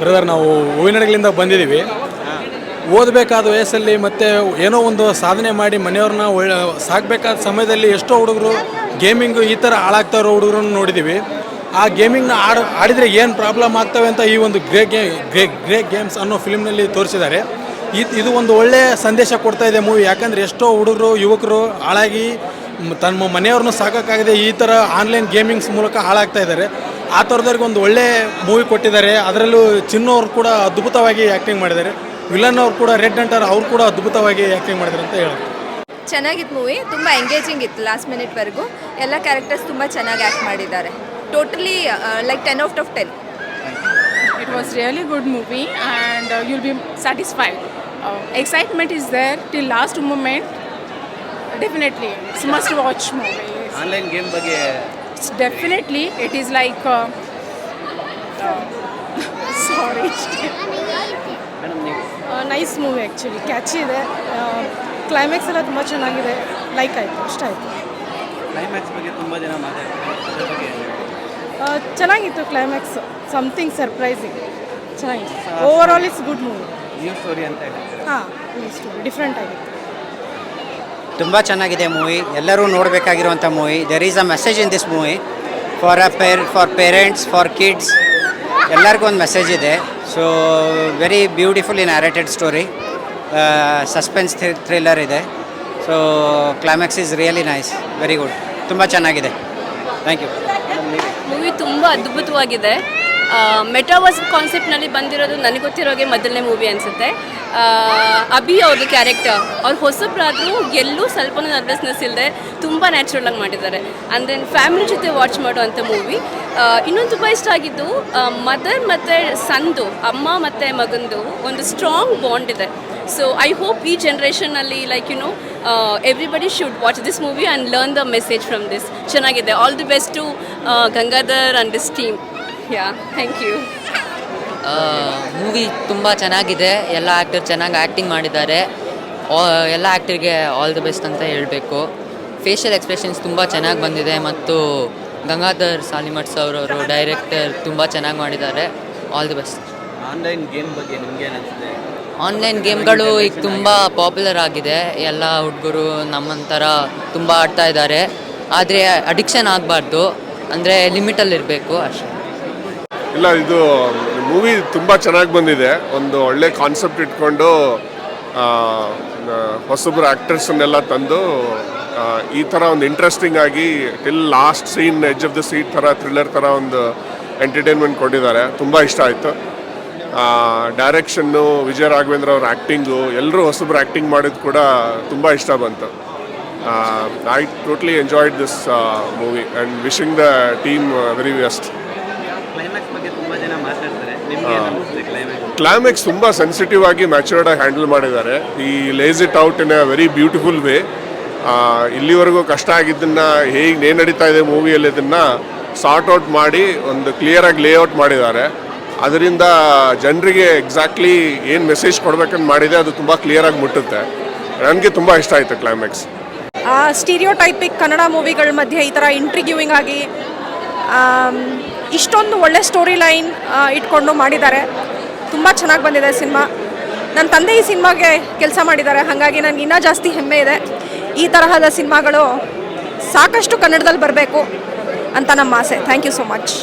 Brother, ನಾವು ಹೂವಿನಡಗಳಿಂದ ಬಂದಿದ್ದೀವಿ. ಓದಬೇಕಾದ ವಯಸ್ಸಲ್ಲಿ ಮತ್ತು ಏನೋ ಒಂದು ಸಾಧನೆ ಮಾಡಿ ಮನೆಯವ್ರನ್ನ ಒಳ್ಳೆ, ಸಾಕಬೇಕಾದ ಸಮಯದಲ್ಲಿ ಎಷ್ಟೋ ಹುಡುಗರು ಗೇಮಿಂಗು ಈ ಥರ ಹಾಳಾಗ್ತಾ ಇರೋ ಹುಡುಗರನ್ನು ನೋಡಿದ್ದೀವಿ. ಆ ಗೇಮಿಂಗ್ನ ಆಡ, ಆಡಿದರೆ ಏನು ಪ್ರಾಬ್ಲಮ್ ಆಗ್ತವೆ ಅಂತ ಈ ಒಂದು ಗ್ರೇ ಗೇ ಗ್ರೇ ಗ್ರೇ ಗೇಮ್ಸ್ ಅನ್ನೋ ಫಿಲ್ಮ್ನಲ್ಲಿ ತೋರಿಸಿದ್ದಾರೆ. ಇದು ಇದು ಒಂದು ಒಳ್ಳೆಯ ಸಂದೇಶ ಕೊಡ್ತಾ ಇದೆ ಮೂವಿ ಯಾಕಂದರೆ ಎಷ್ಟೋ ಹುಡುಗರು, ಯುವಕರು ಹಾಳಾಗಿ ತಮ್ಮ ಮನೆಯವ್ರನ್ನ ಸಾಕೋಕ್ಕಾಗದೆ ಈ ಥರ ಆನ್ಲೈನ್ ಗೇಮಿಂಗ್ಸ್ ಮೂಲಕ ಹಾಳಾಗ್ತಾ ಇದ್ದಾರೆ. ಆ ಥರದವ್ರಿಗೆ ಒಂದು ಒಳ್ಳೆ ಮೂವಿ ಕೊಟ್ಟಿದ್ದಾರೆ. ಅದರಲ್ಲೂ ಚಿನ್ನು ಅವರು ಕೂಡ ಅದ್ಭುತವಾಗಿ ಆ್ಯಕ್ಟಿಂಗ್ ಮಾಡಿದ್ದಾರೆ. ವಿಲನ್ ಅವ್ರು ಕೂಡ ರೆಡ್ ಅಂಟರ್ ಅವ್ರು ಕೂಡ ಅದ್ಭುತವಾಗಿ ಆ್ಯಕ್ಟಿಂಗ್ ಮಾಡಿದ್ದಾರೆ ಅಂತ ಹೇಳೋದು. ಚೆನ್ನಾಗಿತ್ತು ಮೂವಿ. ತುಂಬ ಎಂಗೇಜಿಂಗ್ ಇತ್ತು ಲಾಸ್ಟ್ ಮಿನಿಟ್ವರೆಗೂ ಎಲ್ಲ ಕ್ಯಾರೆಕ್ಟರ್ಸ್ ತುಂಬ ಚೆನ್ನಾಗಿ ಆ್ಯಕ್ಟ್ ಮಾಡಿದ್ದಾರೆ. Totally like ten out of ten it was really good movie and you will be satisfied excitement is there till last moment definitely must watch movie online game ಬಗ್ಗೆ It's definitely, it is like. Uh, uh, sorry. Nice movie actually catchy ಇದೆ. Climax ಎಲ್ಲ ತುಂಬ ಚೆನ್ನಾಗಿದೆ. Like ಆಯಿತು ಇಷ್ಟ ಆಯಿತು. Climax ಬಗ್ಗೆ ತುಂಬ ಜನ ಮಾತಾಡ್ತಾರೆ. ಹೇಳ್ತೀರಾ? ಚೆನ್ನಾಗಿತ್ತು ಕ್ಲೈಮ್ಯಾಕ್ಸ್ ಸಮಥಿಂಗ್ ಸರ್ಪ್ರೈಸಿಂಗ್ ಚೆನ್ನಾಗಿತ್ತು. Over all it's good movie new story ಅಂತ ಹಾಂ ಸ್ಟೋರಿ ಡಿಫ್ರೆಂಟ್ ಆಗಿತ್ತು. ತುಂಬ ಚೆನ್ನಾಗಿದೆ ಮೂವಿ. ಎಲ್ಲರೂ ನೋಡಬೇಕಾಗಿರುವಂಥ movie. There is a message in this movie for a pair for parents for kids ಎಲ್ಲರಿಗೂ ಒಂದು ಮೆಸೇಜ್ ಇದೆ. So very beautifully narrated story suspense thriller ಇದೆ. So climax is really nice very good ತುಂಬ ಚೆನ್ನಾಗಿದೆ. Thank you movie ತುಂಬ ಅದ್ಭುತವಾಗಿದೆ. Metaverse ಕಾನ್ಸೆಪ್ಟ್ನಲ್ಲಿ ಬಂದಿರೋದು ನನಗೆ ಗೊತ್ತಿರೋಗೆ ಮೊದಲನೇ ಮೂವಿ ಅನಿಸುತ್ತೆ. ಅಭಿ ಅವ್ರದ್ದು ಕ್ಯಾರೆಕ್ಟರ್ ಅವ್ರು ಹೊಸಬ್ರಾದರೂ ಎಲ್ಲೂ ಸ್ವಲ್ಪ ನರ್ವಸ್ನೆಸ್ ಇಲ್ಲದೆ ತುಂಬ ನ್ಯಾಚುರಲ್ ಆಗಿ ಮಾಡಿದ್ದಾರೆ. ಆ್ಯಂಡ್ ದೆನ್ ಫ್ಯಾಮಿಲಿ ಜೊತೆ ವಾಚ್ ಮಾಡುವಂಥ ಮೂವಿ ಇನ್ನೊಂದು ತುಂಬ ಇಷ್ಟ ಆಗಿದ್ದು ಮದರ್ ಮತ್ತು ಸಂದು, ಅಮ್ಮ ಮತ್ತು ಮಗಂದು ಒಂದು ಸ್ಟ್ರಾಂಗ್ ಬಾಂಡ್ ಇದೆ. ಸೊ ಐ ಹೋಪ್ ಈ ಜನ್ರೇಷನಲ್ಲಿ like you know everybody should watch this movie and learn the message from this ಚೆನ್ನಾಗಿದೆ. All the best to Gangadhar and this team yeah thank you movie ತುಂಬ ಚೆನ್ನಾಗಿದೆ. ಎಲ್ಲ actor ಚೆನ್ನಾಗಿ acting ಮಾಡಿದ್ದಾರೆ. ಎಲ್ಲ ಆ್ಯಕ್ಟರ್ಗೆ all the best ಅಂತ ಹೇಳಬೇಕು. Facial expressions ತುಂಬ ಚೆನ್ನಾಗಿ ಬಂದಿದೆ ಮತ್ತು ಗಂಗಾಧರ್ ಸಾಲಿಮಟ್ಸ್ ಅವರು ಡೈರೆಕ್ಟರ್ ತುಂಬ ಚೆನ್ನಾಗಿ ಮಾಡಿದ್ದಾರೆ. All the best online game ಬಗ್ಗೆ ನಿಮಗೆ ಅನಿಸುತ್ತೆ ಆನ್ಲೈನ್ ಗೇಮ್ಗಳು ಈಗ ತುಂಬ ಪಾಪ್ಯುಲರ್ ಆಗಿದೆ. ಎಲ್ಲ ಹುಡುಗರು ನಮ್ಮಂಥರ ತುಂಬ ಆಡ್ತಾ ಇದ್ದಾರೆ. ಆದರೆ ಅಡಿಕ್ಷನ್ ಆಗಬಾರ್ದು. ಅಂದರೆ ಲಿಮಿಟಲ್ಲಿರಬೇಕು ಅಷ್ಟೇ. ಇಲ್ಲ, ಇದು ಮೂವಿ ತುಂಬ ಚೆನ್ನಾಗಿ ಬಂದಿದೆ. ಒಂದು ಒಳ್ಳೆ ಕಾನ್ಸೆಪ್ಟ್ ಇಟ್ಕೊಂಡು ಹೊಸೊಬ್ಬರು ಆ್ಯಕ್ಟರ್ಸನ್ನೆಲ್ಲ ತಂದು ಈ ಥರ ಒಂದು ಇಂಟ್ರೆಸ್ಟಿಂಗ್ ಆಗಿ till last scene edge of the seat ಥರ ಥ್ರಿಲ್ಲರ್ ಥರ ಒಂದು ಎಂಟರ್ಟೈನ್ಮೆಂಟ್ ಕೊಟ್ಟಿದ್ದಾರೆ. ತುಂಬ ಇಷ್ಟ ಆಯಿತು. ಡೈರೆಕ್ಷನ್ನು ವಿಜಯ ರಾಘವೇಂದ್ರ ಅವ್ರ ಆ್ಯಕ್ಟಿಂಗು ಎಲ್ಲರೂ ಹೊಸಬ್ರು ಆ್ಯಕ್ಟಿಂಗ್ ಮಾಡಿದ್ದು ಕೂಡ ತುಂಬ ಇಷ್ಟ ಬಂತು. I totally enjoyed this movie and wishing the team very best climax ಬಗ್ಗೆ ತುಂಬ ಜನ ಮಾತಾಡ್ತಾರೆ ನಿಮ್ಗೆ ಏನು ಅನಿಸುತ್ತೆ ಕ್ಲೈಮ್ಯಾಕ್ಸ್ ತುಂಬ ಸೆನ್ಸಿಟಿವ್ ಆಗಿ ಮ್ಯಾಚುರ್ಡ್ ಆಗಿ ಹ್ಯಾಂಡಲ್ ಮಾಡಿದ್ದಾರೆ. ಈ lays it out in a very beautiful way ಇಲ್ಲಿವರೆಗೂ ಕಷ್ಟ ಆಗಿದ್ದನ್ನು ಹೇಗೆ ಏನು ನಡೀತಾ ಇದೆ ಮೂವಿಯಲ್ಲಿ ಇದನ್ನು ಸಾರ್ಟ್ ಔಟ್ ಮಾಡಿ ಒಂದು ಕ್ಲಿಯರ್ ಆಗಿ ಲೇಔಟ್ ಮಾಡಿದ್ದಾರೆ. ಅದರಿಂದ ಜನರಿಗೆ ಎಕ್ಸಾಕ್ಟ್ಲಿ ಏನು ಮೆಸೇಜ್ ಕೊಡ್ಬೇಕಂತ ಮಾಡಿದೆ ಅದು ತುಂಬ ಕ್ಲಿಯರ್ ಆಗಿ ಮುಟ್ಟುತ್ತೆ. ನನಗೆ ತುಂಬ ಇಷ್ಟ ಆಯಿತು ಕ್ಲೈಮ್ಯಾಕ್ಸ್ ಸ್ಟೀರಿಯೋ ಟೈಪಿಕ್ ಕನ್ನಡ ಮೂವಿಗಳ ಮಧ್ಯೆ ಈ ಥರ ಇಂಟ್ರಿಗ್ಯೂವಿಂಗ್ ಆಗಿ ಇಷ್ಟೊಂದು ಒಳ್ಳೆ ಸ್ಟೋರಿ ಲೈನ್ ಇಟ್ಕೊಂಡು ಮಾಡಿದ್ದಾರೆ. ತುಂಬ ಚೆನ್ನಾಗಿ ಬಂದಿದೆ ಸಿನಿಮಾ. ನನ್ನ ತಂದೆ ಈ ಸಿನಿಮಾಗೆ ಕೆಲಸ ಮಾಡಿದ್ದಾರೆ. ಹಾಗಾಗಿ ನನಗೆ ಇನ್ನೂ ಜಾಸ್ತಿ ಹೆಮ್ಮೆ ಇದೆ. ಈ ತರಹದ ಸಿನಿಮಾಗಳು ಸಾಕಷ್ಟು ಕನ್ನಡದಲ್ಲಿ ಬರಬೇಕು ಅಂತ ನಮ್ಮ ಆಸೆ. Thank you so much